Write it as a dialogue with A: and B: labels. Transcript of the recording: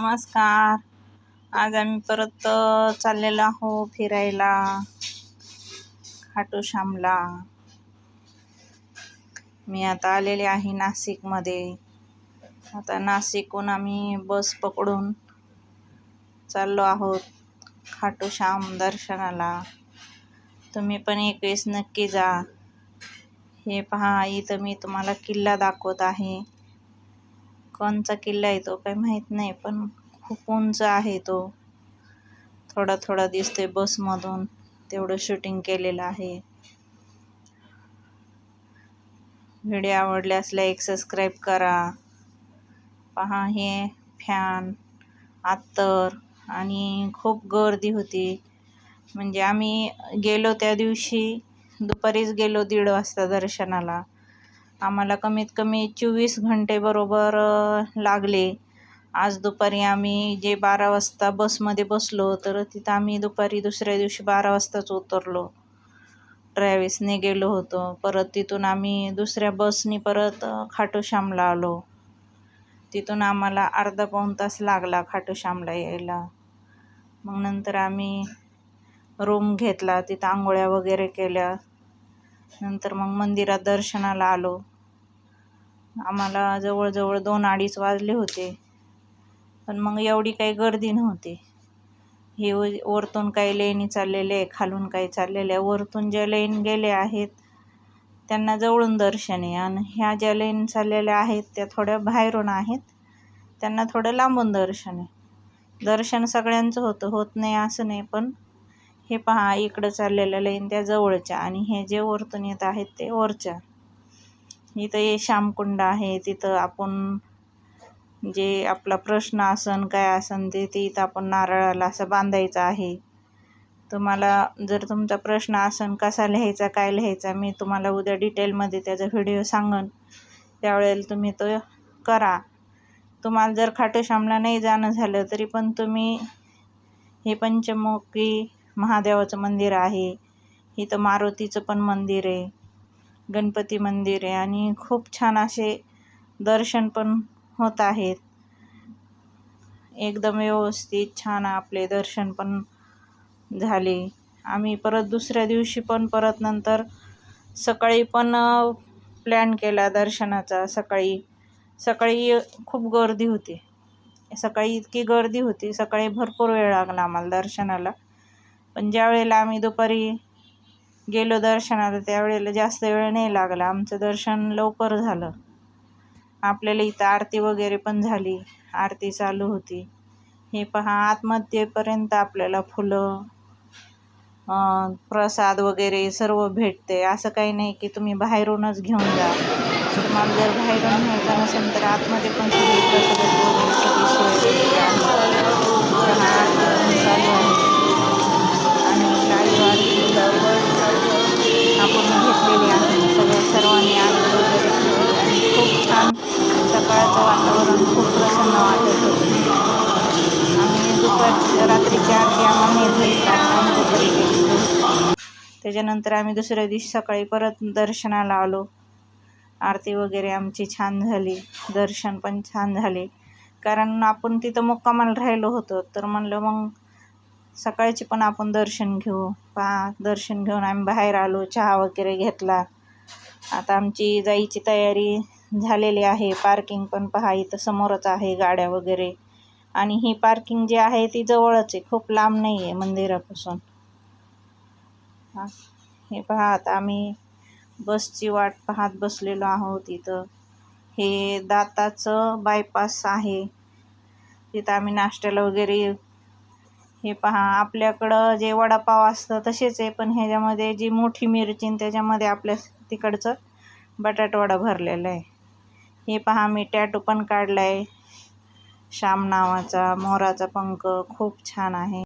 A: नमस्कार. आज आम्ही परत चाललेलो आहो फिरायला खाटू श्यामला. मी आता आलेले आहे नाशिकमध्ये. आता नाशिकहून आम्ही बस पकडून चाललो आहोत खाटू श्याम दर्शनाला. तुम्ही पण एक वेळेस नक्की जा. हे पहा इथं मी तुम्हाला किल्ला दाखवत आहे. कोणचा किल्ला आहे तो काही माहीत नाही पण खूप उंच आहे तो. थोडा थोडा दिसतोय बसमधून. तेवढं शूटिंग केलेलं आहे. व्हिडिओ आवडल्यास लाईक सबस्क्राईब करा. पहा हे फॅन आत्तर आणि खूप गर्दी होती. म्हणजे आम्ही गेलो त्या दिवशी दुपारीच गेलो दीड वाजता दर्शनाला. आम्हाला कमीत कमी चोवीस घंटे बरोबर लागले. आज दुपारी आम्ही जे बारा वाजता बसमध्ये बसलो तर तिथं आम्ही दुपारी दुसऱ्या दिवशी बारा वाजताच उतरलो. ट्रॅव्हल्सने गेलो होतो. परत तिथून आम्ही दुसऱ्या बसनी परत खाटूश्यामला आलो. तिथून आम्हाला अर्धा पाऊण तास लागला खाटूश्यामला यायला. मग नंतर आम्ही रूम घेतला तिथं आंघोळ्या वगैरे केल्या. नंतर मग मंदिरात दर्शनाला आलो. आम्हाला जवळजवळ दोन अडीच वाजले होते. पण मग एवढी काही गर्दी नव्हती. हे वरतून काही लेणी चाललेले आहे खालून काही चाललेले आहे. वरतून ज्या लेन गेले आहेत त्यांना जवळून दर्शन आहे. आणि ह्या ज्या लेन चाललेल्या आहेत त्या थोड्या बाहेरून आहेत. त्यांना थोडं लांबून दर्शन आहे. दर्शन सगळ्यांचं होतं. होत नाही असं नाही पण हे पहा इकडं चाललेल्या लाईन त्या जवळच्या आणि हे जे वरतून येत आहेत ते वरच्या. इथं हे श्यामकुंड आहे तिथं आपण जे आपला प्रश्न आसन काय आसन ते ते इथं आपण नारळाला असं बांधायचं आहे. तुम्हाला जर तुमचा प्रश्न आसन कसा लिहायचा काय लिहायचा मी तुम्हाला उद्या डिटेलमध्ये त्याचा व्हिडिओ सांगन. त्यावेळेला तुम्ही तो करा. तुम्हाला जर खाटूश्यामला नाही जाणं झालं तरी पण तुम्ही हे पंचमुखी महादेवाचं मंदिर आहे. इथं मारुतीचं पण मंदिर आहे. गणपती मंदिर आहे आणि खूप छान असे दर्शन पण होत आहेत. एकदम व्यवस्थित छान आपले दर्शन पण झाले. आम्ही परत दुसऱ्या दिवशी पण परत नंतर सकाळी पण प्लॅन केला दर्शनाचा. सकाळी सकाळी खूप गर्दी होती. सकाळी इतकी गर्दी होती. सकाळी भरपूर वेळ लागला आम्हाला दर्शनाला. पण ज्या वेळेला आम्ही दुपारी गेलो दर्शनाला त्यावेळेला जास्त वेळ नाही लागला. आमचं दर्शन लवकर झालं. आपल्याला इथं आरती वगैरे पण झाली. आरती चालू होती. हे पहा आत्महत्येपर्यंत आपल्याला फुलं प्रसाद वगैरे सर्व भेटते. असं काही नाही की तुम्ही बाहेरूनच घेऊन जा. तुम्हाला जर बाहेरून घ्यायचं नसेल तर आतमध्ये पण सगळी प्रसाद वगैरे सगळी सोय आहे. त्याच्यानंतर आम्ही दुसऱ्या दिवशी सकाळी परत दर्शनाला आलो. आरती वगैरे आमची छान झाली. दर्शन पण छान झाले. कारण आपण तिथं मुक्कामाला राहिलो होतो. तर म्हणलं मग सकाळची पण आपण दर्शन घेऊ. पहा दर्शन घेऊन आम्ही बाहेर आलो. चहा वगैरे घेतला. आता आमची जायची तयारी झालेली आहे. पार्किंग पण पहा इथं समोरच आहे गाड्या वगैरे. आणि ही पार्किंग जी आहे ती जवळच आहे. खूप लांब नाही आहे मंदिरापासून. हा. हे पहा आता आम्ही बसची वाट पाहत बसलेलो आहोत इथं. हे दाताचं बायपास आहे. तिथं आम्ही नाश्त्याला वगैरे हे पहा आपल्याकडं जे वडापाव असतं तसेच आहे पण ह्याच्यामध्ये जी मोठी मिरची त्याच्यामध्ये आपल्या तिकडचं बटाटवडा भरलेला आहे. हे पहा मी टॅटू पण काढला आहे श्याम नावाचा मोराचा पंख खूप छान आहे.